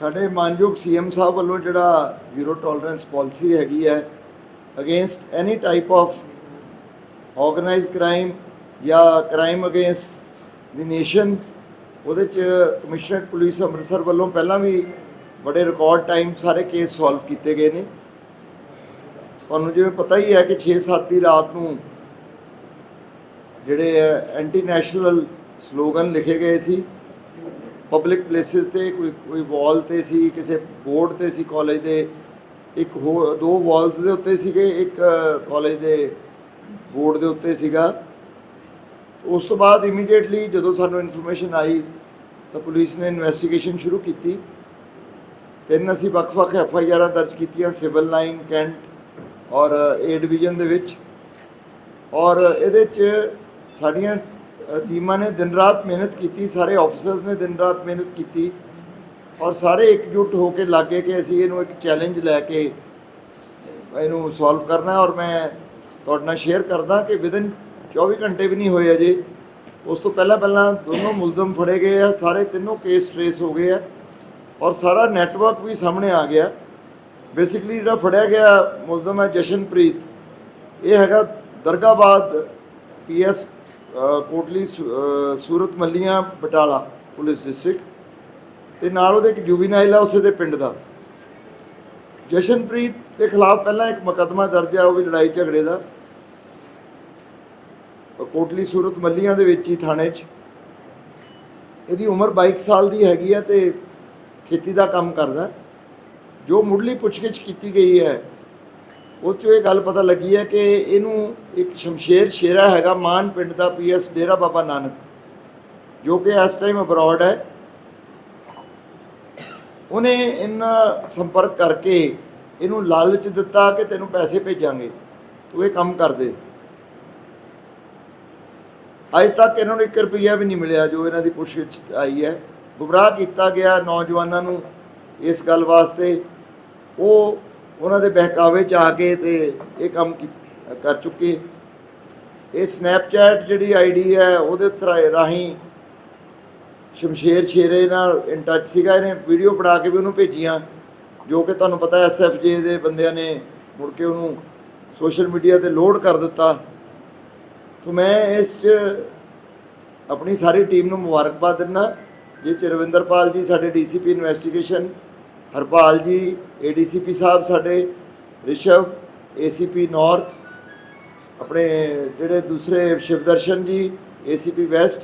ਸਾਡੇ ਮਾਨਯੋਗ ਸੀਐਮ ਸਾਹਿਬ ਵੱਲੋਂ ਜਿਹੜਾ ਜ਼ੀਰੋ ਟੋਲਰੈਂਸ ਪਾਲਿਸੀ ਹੈਗੀ ਹੈ against any type of organised crime ਜਾਂ ਕ੍ਰਾਈਮ ਅਗੇਂਸਟ ਦੀ ਨੇਸ਼ਨ ਉਹਦੇ ਚ ਕਮਿਸ਼ਨਰ ਪੁਲਿਸ ਅੰਮ੍ਰਿਤਸਰ ਵੱਲੋਂ ਪਹਿਲਾਂ ਵੀ ਬੜੇ ਰਿਕਾਰਡ ਟਾਈਮ ਸਾਰੇ ਕੇਸ ਸੋਲਵ ਕੀਤੇ ਗਏ ਨੇ। ਤੁਹਾਨੂੰ ਜਿਵੇਂ ਪਤਾ ਹੀ ਹੈ ਕਿ 6-7 ਦੀ ਰਾਤ ਨੂੰ ਜਿਹੜੇ ਐਂਟੀ ਨੈਸ਼ਨਲ ਸਲੋਗਨ ਲਿਖੇ ਗਏ ਸੀ। ਪਬਲਿਕ ਪਲੇਸਿਸ ਤੇ, ਕੋਈ ਕੋਈ ਵਾਲ ਤੇ ਸੀ, ਕਿਸੇ ਬੋਰਡ ਤੇ ਸੀ ਕਾਲਜ ਦੇ, ਇੱਕ ਹੋਰ ਦੋ ਵਾਲਸ ਦੇ ਉੱਤੇ ਸੀਗੇ, ਇੱਕ ਕਾਲਜ ਦੇ ਬੋਰਡ ਦੇ ਉੱਤੇ ਸੀਗਾ। ਉਸ ਤੋਂ ਬਾਅਦ ਇਮੀਡੀਏਟਲੀ ਜਦੋਂ ਸਾਨੂੰ ਇਨਫੋਰਮੇਸ਼ਨ ਆਈ, ਤਾਂ ਪੁਲਿਸ ਨੇ ਇਨਵੈਸਟੀਗੇਸ਼ਨ ਸ਼ੁਰੂ ਕੀਤੀ। ਤਿੰਨ ਅਸੀਂ ਵੱਖ-ਵੱਖ ਐਫ ਆਈ ਆਰਾਂ ਦਰਜ ਕੀਤੀਆਂ ਸਿਵਲ ਲਾਈਨ ਕੈਂਟ ਔਰ ਏ ਡਿਵੀਜ਼ਨ ਦੇ ਵਿੱਚ। ਔਰ ਇਹਦੇ 'ਚ ਸਾਡੀਆਂ ਟੀਮਾਂ ਨੇ ਦਿਨ ਰਾਤ ਮਿਹਨਤ ਕੀਤੀ, ਸਾਰੇ ਆਫੀਸਰਸ ਨੇ ਦਿਨ ਰਾਤ ਮਿਹਨਤ ਕੀਤੀ ਔਰ ਸਾਰੇ ਇਕਜੁੱਟ ਹੋ ਕੇ ਲੱਗੇ ਕਿ ਅਸੀਂ ਇਹਨੂੰ ਇੱਕ ਚੈਲੰਜ ਲੈ ਕੇ ਇਹਨੂੰ ਸੋਲਵ ਕਰਨਾ ਔਰ ਮੈਂ ਤੁਹਾਡੇ ਨਾਲ ਸ਼ੇਅਰ ਕਰਦਾ ਕਿ ਵਿਦਨ 24 ਘੰਟੇ ਵੀ ਨਹੀਂ ਹੋਏ ਅਜੇ। ਉਸ ਤੋਂ ਪਹਿਲਾਂ ਪਹਿਲਾਂ ਦੋਨੋਂ ਮੁਲਜ਼ਮ ਫੜੇ ਗਏ ਆ, ਸਾਰੇ ਤਿੰਨੋਂ ਕੇਸ ਟ੍ਰੇਸ ਹੋ ਗਏ ਆ ਔਰ ਸਾਰਾ ਨੈਟਵਰਕ ਵੀ ਸਾਹਮਣੇ ਆ ਗਿਆ। ਬੇਸਿਕਲੀ ਜਿਹੜਾ ਫੜਿਆ ਗਿਆ ਮੁਲਜ਼ਮ ਹੈ ਜਸ਼ਨਪ੍ਰੀਤ, ਇਹ ਹੈਗਾ Dargabad PS Kotli Surat Mallian, Batala police district ਤੇ ਨਾਲ ਉਹਦੇ ਇੱਕ ਜੁਵੀਨਾਈਲ ਆ ਉਸੇ ਦੇ ਪਿੰਡ ਦਾ। ਜਸ਼ਨਪ੍ਰੀਤ ਦੇ ਖਿਲਾਫ ਪਹਿਲਾਂ ਇੱਕ ਮੁਕੱਦਮਾ ਦਰਜ ਆ, ਉਹ ਵੀ ਲੜਾਈ ਝਗੜੇ ਦਾ। ਕੋਟਲੀ ਸੂਰਤ ਮੱਲੀਆਂ ਦੇ ਵਿੱਚ ਹੀ ਥਾਣੇ 'ਚ। ਇਹਦੀ ਉਮਰ 22 ਸਾਲ ਦੀ ਹੈਗੀ ਹੈ ਤੇ ਖੇਤੀ ਦਾ ਕੰਮ ਕਰਦਾ। ਜੋ ਮੁੱਢਲੀ ਪੁੱਛਗਿੱਛ ਕੀਤੀ ਗਈ ਹੈ ਉਹ 'ਚੋਂ ਇਹ ਗੱਲ ਪਤਾ ਲੱਗੀ ਹੈ ਕਿ ਇਹਨੂੰ ਇੱਕ ਸ਼ਮਸ਼ੇਰ ਸ਼ੇਰਾ ਹੈਗਾ, ਮਾਨ ਪਿੰਡ ਦਾ ਪੀਐਸ ਡੇਰਾ ਬਾਬਾ ਨਾਨਕ, ਜੋ ਕਿ ਇਸ ਟਾਈਮ ਅਬਰੋਡ ਹੈ। ਉਹਨੇ ਇਹਨਾਂ ਸੰਪਰਕ ਕਰਕੇ ਇਹਨੂੰ ਲਾਲਚ ਦਿੱਤਾ ਕਿ ਤੈਨੂੰ ਪੈਸੇ ਭੇਜਾਂਗੇ, ਤੂੰ ਇਹ ਕੰਮ ਕਰ ਦੇ। ਅੱਜ ਤੱਕ ਇਹਨਾਂ ਨੂੰ 1 ਰੁਪਈਆ ਵੀ ਨਹੀਂ ਮਿਲਿਆ ਜੋ ਇਹਨਾਂ ਦੀ ਪੁੱਛਗਿੱਛ ਆਈ ਹੈ। ਗੁੰਮਰਾਹ ਕੀਤਾ ਗਿਆ ਨੌਜਵਾਨਾਂ ਨੂੰ ਇਸ ਗੱਲ ਵਾਸਤੇ। ਉਹ ਉਹਨਾਂ ਦੇ ਬਹਿਕਾਵੇ ਚ ਆ ਕੇ ਤੇ ਇਹ ਕੰਮ ਕੀ- ਕਰ ਚੁੱਕੇ। ਇਹ ਸਨੈਪਚੈਟ ਜਿਹੜੀ ਆਈਡੀ ਹੈ, ਉਹਦੇ ਥਰਾ- ਰਾਹੀਂ ਸ਼ਮਸ਼ੇਰ ਸ਼ੇਰੇ ਨਾਲ ਇਨ ਟੱਚ ਸੀਗਾ। ਇਹਨੇ ਵੀਡੀਓ ਬਣਾ ਕੇ ਵੀ ਉਹਨੂੰ ਭੇਜੀਆਂ, ਜੋ ਕਿ ਤੁਹਾਨੂੰ ਪਤਾ ਐਸਐਫਜੇ ਦੇ ਬੰਦਿਆਂ ਨੇ ਮੁੜ ਕੇ ਉਹਨੂੰ ਸੋਸ਼ਲ ਮੀਡੀਆ ਤੇ ਲੋਡ ਕਰ ਦਿੱਤਾ। ਤੋਂ ਮੈਂ ਇਸ 'ਚ ਆਪਣੀ ਸਾਰੀ ਟੀਮ ਨੂੰ ਮੁਬਾਰਕਬਾਦ ਦਿੰਦਾ। ਜੇ ਚ ਰਵਿੰਦਰਪਾਲ ਜੀ ਸਾਡੇ ਡੀਸੀਪੀ ਇਨਵੈਸਟੀਗੇਸ਼ਨ ਹਰਪਾਲ ਜੀ ਏਡੀਸੀਪੀ ਸਾਹਿਬ ਸਾਡੇ, ਰਿਸ਼ਵ ਏਸੀਪੀ ਨਾਰਥ ਆਪਣੇ ਜਿਹੜੇ ਦੂਸਰੇ Shivdarshan ji ACP west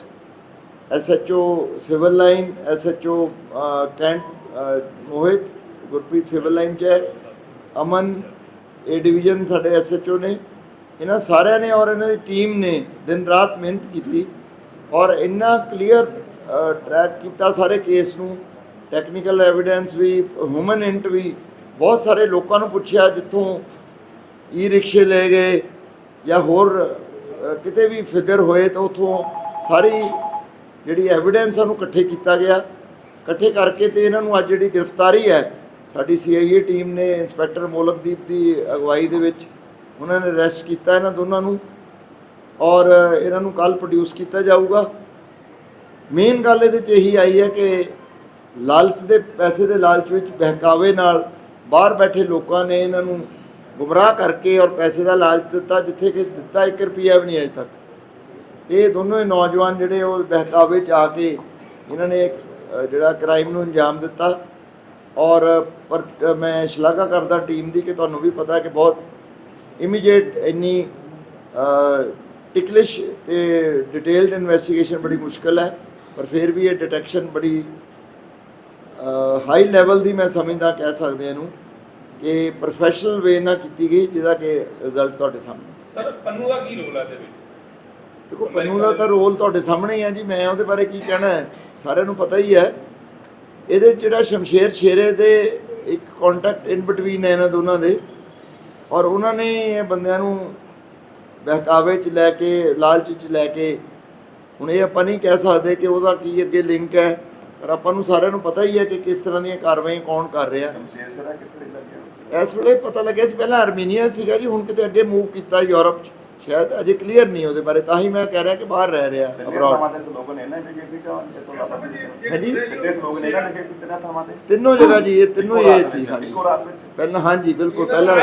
SHO civil line SHO cantt Mohit Gurpreet civil line ਚ ਹੈ। ਅਮਨ ਏ ਡਿਵੀਜ਼ਨ ਸਾਡੇ ਐਸਐਚਓ ਨੇ। ਇਹਨਾਂ ਸਾਰਿਆਂ ਨੇ ਔਰ ਇਹਨਾਂ ਦੀ ਟੀਮ ਨੇ ਦਿਨ ਰਾਤ ਮਿਹਨਤ ਕੀਤੀ ਔਰ ਇੰਨਾ ਕਲੀਅਰ ਟਰੈਕ ਕੀਤਾ ਸਾਰੇ ਕੇਸ ਨੂੰ। ਟੈਕਨੀਕਲ ਐਵੀਡੈਂਸ ਵੀ ਹਿਊਮਨ ਇੰਟ ਵੀ ਬਹੁਤ ਸਾਰੇ ਲੋਕਾਂ ਨੂੰ ਪੁੱਛਿਆ ਜਿੱਥੋਂ ਈ ਰਿਕਸ਼ੇ ਲੈ ਗਏ ਜਾਂ ਹੋਰ ਕਿਤੇ ਵੀ ਫਿਗਰ ਹੋਏ ਤਾਂ ਉਥੋਂ ਸਾਰੀ ਜਿਹੜੀ ਐਵੀਡੈਂਸ ਉਹਨੂੰ ਇਕੱਠੇ ਕੀਤਾ ਗਿਆ। ਇਕੱਠੇ ਕਰਕੇ ਤੇ ਇਹਨਾਂ ਨੂੰ ਅੱਜ ਜਿਹੜੀ ਗ੍ਰਿਫਤਾਰੀ ਹੈ, ਸਾਡੀ ਸੀਆਈਏ ਟੀਮ ਨੇ, ਇੰਸਪੈਕਟਰ ਮੋਲਕਦੀਪ ਦੀ ਅਗਵਾਈ ਦੇ ਵਿੱਚ ਉਹਨਾਂ ਨੇ ਅਰੈਸਟ ਕੀਤਾ ਇਹਨਾਂ ਦੋਨਾਂ ਨੂੰ ਔਰ ਇਹਨਾਂ ਨੂੰ ਕੱਲ ਪ੍ਰੋਡਿਊਸ ਕੀਤਾ ਜਾਊਗਾ। ਮੇਨ ਗੱਲ ਇਹਦੇ 'ਚ ਇਹੀ ਆਈ ਹੈ ਕਿ ਲਾਲਚ ਦੇ ਪੈਸੇ ਦੇ ਲਾਲਚ ਵਿੱਚ ਬਹਿਕਾਵੇ ਨਾਲ ਬਾਹਰ ਬੈਠੇ ਲੋਕਾਂ ਨੇ ਇਹਨਾਂ ਨੂੰ ਗੁੰਮਰਾਹ ਕਰਕੇ ਔਰ ਪੈਸੇ ਦਾ ਲਾਲਚ ਦਿੱਤਾ, ਜਿੱਥੇ ਕਿ ਦਿੱਤਾ 1 ਰੁਪਿਆ ਵੀ ਨਹੀਂ ਅਜੇ ਤੱਕ। ਇਹ ਦੋਨੋਂ ਹੀ ਨੌਜਵਾਨ ਜਿਹੜੇ ਉਹ ਬਹਿਕਾਵੇ 'ਚ ਆ ਕੇ ਇਹਨਾਂ ਨੇ ਜਿਹੜਾ ਕ੍ਰਾਈਮ ਨੂੰ ਅੰਜਾਮ ਦਿੱਤਾ। ਔਰ, ਪਰ ਮੈਂ ਸ਼ਲਾਘਾ ਕਰਦਾ ਟੀਮ ਦੀ ਕਿ ਤੁਹਾਨੂੰ ਵੀ ਪਤਾ ਕਿ ਬਹੁਤ ਇਮੀਡੀਏਟ ਇੰਨੀ ਟਿਕਲਿਸ਼ ਤੇ ਡਿਟੇਲਡ ਇਨਵੈਸਟੀਗੇਸ਼ਨ ਬੜੀ ਮੁਸ਼ਕਲ ਹੈ। ਪਰ ਫਿਰ ਵੀ ਇਹ ਡਿਟੈਕਸ਼ਨ ਬੜੀ ਹਾਈ ਲੈਵਲ ਦੀ ਮੈਂ ਸਮਝਦਾ ਕਹਿ ਸਕਦੇ ਇਹਨੂੰ ਕਿ ਪ੍ਰੋਫੈਸ਼ਨਲ ਵੇ ਨਾਲ ਕੀਤੀ ਗਈ ਜਿਹਦਾ ਕਿ ਰਿਜ਼ਲਟ ਤੁਹਾਡੇ ਸਾਹਮਣੇ ਸਰ ਪੰਨੂ ਦਾ ਕੀ ਰੋਲ ਹੈ ਇਹਦੇ ਵਿੱਚ? ਦੇਖੋ ਪੰਨੂ ਦਾ ਤਾਂ ਰੋਲ ਤੁਹਾਡੇ ਸਾਹਮਣੇ ਹੀ ਹੈ ਜੀ ਮੈਂ ਉਹਦੇ ਬਾਰੇ ਕੀ ਕਹਿਣਾ ਹੈ ਸਾਰਿਆਂ ਨੂੰ ਪਤਾ ਹੀ ਹੈ। ਇਹਦੇ ਜਿਹੜਾ ਸ਼ਮਸ਼ੇਰ ਸ਼ੇਰੇ ਦੇ ਇੱਕ ਕੰਟੈਕਟ ਇਨ ਬਿਟਵੀਨ ਹੈ ਇਹਨਾਂ ਦੋਨਾਂ ਦੇ ਔਰ ਉਹਨਾਂ ਨੇ ਇਹ ਬੰਦਿਆਂ ਨੂੰ ਬਹਿਕਾਵੇ 'ਚ ਲੈ ਕੇ ਲਾਲਚ 'ਚ ਲੈ ਕੇ ਹੁਣ ਇਹ ਆਪਾਂ ਨਹੀਂ ਕਹਿ ਸਕਦੇ ਕਿ ਉਹਦਾ ਕੀ ਅੱਗੇ ਲਿੰਕ ਹੈ। ਪਰ ਆਪਾਂ ਨੂੰ ਸਾਰਿਆਂ ਨੂੰ ਪਤਾ ਹੀ ਹੈ ਕਿ ਕਿਸ ਤਰ੍ਹਾਂ ਦੀਆਂ ਕਾਰਵਾਈਆਂ ਕੌਣ ਕਰ ਰਿਹਾ। ਇਸ ਵੇਲੇ ਪਤਾ ਲੱਗਿਆ ਸੀ ਪਹਿਲਾਂ ਆਰਮੀਨੀਆ ਸੀਗਾ ਜੀ ਹੁਣ ਕਿਤੇ ਅੱਗੇ ਮੂਵ ਕੀਤਾ ਯੂਰਪ 'ਚ। ਸ਼ਾਇਦ ਅਜੇ ਕਲੀਅਰ ਨਹੀਂ ਉਹਦੇ ਬਾਰੇ ਤਾਂ ਹੀ ਮੈਂ ਕਹਿ ਰਿਹਾ ਕਿ ਬਾਹਰ ਰਹਿ ਰਿਹਾ ਤਿੰਨੇ ਅਬਰੋਡ ਹਾਂਜੀ। ਤਿੰਨੇ ਜਗ੍ਹਾ ਜੀ ਇਹ ਤਿੰਨੋਂ ਇਹ ਸੀ ਹਾਂਜੀ। ਪਹਿਲਾਂ ਹਾਂਜੀ ਬਿਲਕੁਲ ਪਹਿਲਾਂ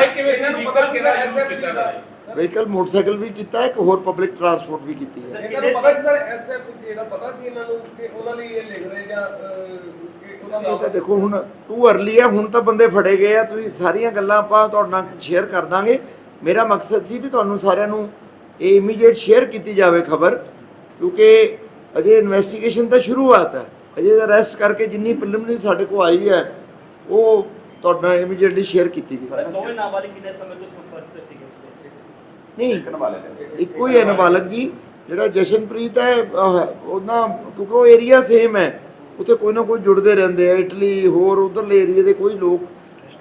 ਵਹੀਕਲ ਮੋਟਰਸਾਈਕਲ ਵੀ ਕੀਤਾ ਇੱਕ ਹੋਰ ਪਬਲਿਕ ਟਰਾਂਸਪੋਰਟ ਵੀ ਕੀਤੀ ਹੈ। ਇਹਨਾਂ ਨੂੰ ਪਤਾ ਸੀ ਸਰ ਦਾ ਪਤਾ ਸੀ ਇਹਨਾਂ ਨੂੰ ਕਿ ਉਹਨਾਂ ਲਈ ਇਹ ਲਿਖ ਰਹੇ ਜਾਂ ਅਹ, ਕਿ ਉਹਨਾਂ ਦਾ ਇਹ ਤਾਂ ਦੇਖੋ ਹੁਣ ਟੂ ਅਰਲੀ ਹੈ ਹੁਣ ਤਾਂ ਬੰਦੇ ਫੜੇ ਗਏ ਆ ਤੁਸੀਂ ਸਾਰੀਆਂ ਗੱਲਾਂ ਆਪਾਂ ਤੁਹਾਡੇ ਨਾਲ ਸ਼ੇਅਰ ਕਰ ਦਾਂਗੇ। ਮੇਰਾ ਮਕਸਦ ਸੀ ਵੀ ਤੁਹਾਨੂੰ ਸਾਰਿਆਂ ਨੂੰ ਇਹ ਇਮੀਡੀਏਟ ਸ਼ੇਅਰ ਕੀਤੀ ਜਾਵੇ ਖਬਰ ਕਿਉਂਕਿ ਅਜੇ ਇਨਵੈਸਟੀਗੇਸ਼ਨ ਤਾਂ ਸ਼ੁਰੂਆਤ ਹੈ। ਅਜੇ ਅਰੈਸਟ ਕਰਕੇ ਜਿੰਨੀ ਪ੍ਰੀਲਿਮਿਨਰੀ ਸਾਡੇ ਕੋਲ ਆਈ ਹੈ ਉਹ ਤੁਹਾਡੇ ਨਾਲ ਇਮੀਡੀਏਟਲੀ ਸ਼ੇਅਰ ਕੀਤੀ ਗਈ। ਦੋਵੇਂ ਨਾਬਾਲਿਗ ਕਿੰਨੇ ਸਮੇਂ ਤੋਂ ਸੰਪਰਕ ਤੇ ਸੀਗੇ? ਨਹੀਂ। ਇੱਕ ਇੱਕੋ ਹੀ ਹੈ ਨਾਬਾਲਗ ਜੀ ਜਿਹੜਾ ਜਸ਼ਨਪ੍ਰੀਤ ਹੈ ਉਹਨਾਂ ਕਿਉਂਕਿ ਉਹ ਏਰੀਆ ਸੇਮ ਹੈ। ਉੱਥੇ ਕੋਈ ਨਾ ਕੋਈ ਜੁੜਦੇ ਰਹਿੰਦੇ ਆ ਇਟਲੀ ਹੋਰ ਉਧਰਲੇ ਏਰੀਆ ਦੇ ਕੋਈ ਲੋਕ।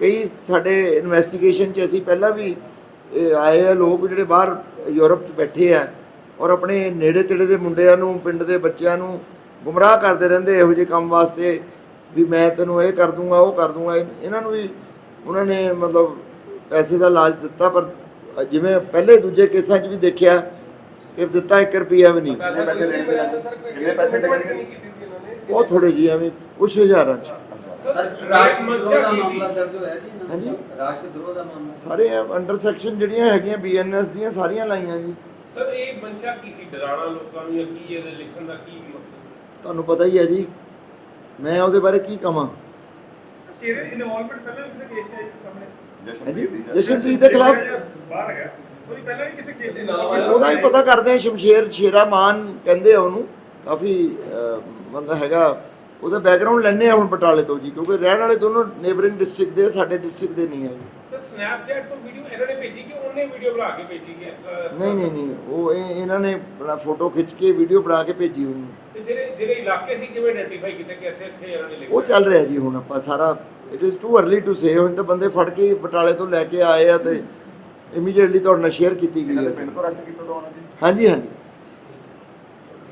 ਕਈ ਸਾਡੇ ਇਨਵੈਸਟੀਗੇਸ਼ਨ 'ਚ ਅਸੀਂ ਪਹਿਲਾਂ ਵੀ ਆਏ ਆ ਲੋਕ ਜਿਹੜੇ ਬਾਹਰ ਯੂਰਪ 'ਚ ਬੈਠੇ ਆ ਔਰ ਆਪਣੇ ਨੇੜੇ ਤੇੜੇ ਦੇ ਮੁੰਡਿਆਂ ਨੂੰ ਪਿੰਡ ਦੇ ਬੱਚਿਆਂ ਨੂੰ ਗੁੰਮਰਾਹ ਕਰਦੇ ਰਹਿੰਦੇ ਇਹੋ ਜਿਹੇ ਕੰਮ ਵਾਸਤੇ ਵੀ ਮੈਂ ਤੈਨੂੰ ਇਹ ਕਰ ਦੂੰਗਾ ਉਹ ਕਰ ਦੂੰਗਾ। ਇਹਨਾਂ ਨੂੰ ਵੀ ਉਹਨਾਂ ਨੇ ਮਤਲਬ ਪੈਸੇ ਦਾ ਲਾਲਚ ਦਿੱਤਾ ਪਰ ਜਿਵੇਂ ਪਹਿਲੇ ਦੂਜੇ ਕੇਸਾਂ 'ਚ ਵੀ ਦੇਖਿਆ ਕਿ ਦਿੱਤਾ 1 ਰੁਪਿਆ ਵੀ ਨਹੀਂ। ਕਿੰਨੇ ਪੈਸੇ ਦੇਣੇ ਸੀ ਇਹਨਾਂ ਨੇ? ਕਿੰਨੇ ਪੈਸੇ ਦੇਣੇ ਸੀ? ਨਹੀਂ ਕੀਤੀ ਸੀ ਇਹਨਾਂ ਨੇ? ਉਹ ਥੋੜੇ ਜੀ ਐਵੇਂ ਕੁਛ ਹਜ਼ਾਰਾਂ 'ਚ। ਹਾਂਜੀ। ਰਾਸ਼ਟਰ ਦਰੋਹ ਦਾ ਮਾਮਲਾ ਸਾਰੇ ਅੰਡਰ ਸੈਕਸ਼ਨ ਜਿਹੜੀਆਂ ਹੈਗੀਆਂ ਬੀਐਨਐਸ ਦੀਆਂ ਸਾਰੀਆਂ ਲਾਈਆਂ ਜੀ। ਸਰ ਇਹ ਮੰਚਾ ਕੀ ਸੀ? ਡਰਾਣਾ ਲੋਕਾਂ ਨੂੰ ਜਾਂ ਕੀ ਇਹਦੇ ਲਿਖਣ ਦਾ ਕੀ ਮਕਸਦ? ਤੁਹਾਨੂੰ ਪਤਾ ਹੀ ਹੈ ਜੀ ਮੈਂ ਉਹਦੇ ਬਾਰੇ ਕੀ ਕਵਾਂ? ਸ਼ੇਰੇ ਦੀ ਇਨਵੋਲਵਮੈਂਟ ਪਹਿਲਾਂ ਕਿਸੇ ਕੇਸ ਚ ਆਈ ਸਾਹਮਣੇ। ਜਸ਼ਨਪ੍ਰੀਤ ਦੀ ਜਸ਼ਨਪ੍ਰੀਤ ਦੇ ਖਿਲਾਫ ਬਾਹਰ ਹੈਗਾ ਉਹਦੀ ਪਹਿਲਾਂ ਵੀ ਕਿਸੇ ਕੇਸ ਉਹਦਾ ਵੀ ਪਤਾ ਕਰਦੇ ਆ ਸ਼ਮਸ਼ੇਰ ਸ਼ੇਰਾ ਮਾਨ ਕਹਿੰਦੇ ਆ ਉਹਨੂੰ। ਕਾਫੀ ਬੰਦਾ ਹੈਗਾ। ਉਹਦਾ ਬੈਕਗ੍ਰਾਉਂਡ ਲੈਣੇ ਆ ਹੁਣ ਬਟਾਲੇ ਤੋਂ ਜੀ ਕਿਉਂਕਿ ਰਹਿਣ ਵਾਲੇ ਦੋਨੋਂ ਨੇਬਰਿੰਗ ਡਿਸਟ੍ਰਿਕਟ ਦੇ ਸਾਡੇ ਡਿਸਟ੍ਰਿਕਟ ਦੇ ਨਹੀਂ ਹੈ ਜੀ। ਸਰ ਸਨੈਪਚੈਟ ਤੋਂ ਵੀਡੀਓ ਇਹਨਾਂ ਨੇ ਭੇਜੀ ਕਿ ਉਹਨੇ ਵੀਡੀਓ ਬਣਾ ਕੇ ਭੇਜੀ ਕਿ ਨਹੀਂ ਨਹੀਂ ਨਹੀਂ ਉਹ ਇਹ ਇਹਨਾਂ ਨੇ ਫੋਟੋ ਖਿੱਚ ਕੇ ਵੀਡੀਓ ਬਣਾ ਕੇ ਭੇਜੀ ਉਹਨੂੰ ਜਿਹੜੇ ਜਿਹੜੇ ਇਲਾਕੇ ਸੀ ਕਿਵੇਂ ਆਇਡੈਂਟੀਫਾਈ ਕੀਤੇ ਕਿ ਇੱਥੇ ਇੱਥੇ ਇਹਨਾਂ ਨੇ ਲਿਖਿਆ? ਉਹ ਚੱਲ ਰਿਹਾ ਜੀ ਹੁਣ ਆਪਾਂ ਸਾਰਾ it is too early to say ਹੁਣ ਤਾਂ ਬੰਦੇ ਫੜ ਕੇ ਬਟਾਲੇ ਤੋਂ ਲੈ ਕੇ ਆਏ ਆ ਤੇ ਇਮੀਡੀਏਟਲੀ ਤੁਹਾਡੇ ਨਾਲ ਸ਼ੇਅਰ ਕੀਤੀ ਗਈ ਹੈ ਪਿੰਡ ਤੋਂ ਅਰੈਸਟ ਕੀਤਾ ਦੋਵਾਂ ਨੇ? ਜੀ ਹਾਂਜੀ ਹਾਂਜੀ।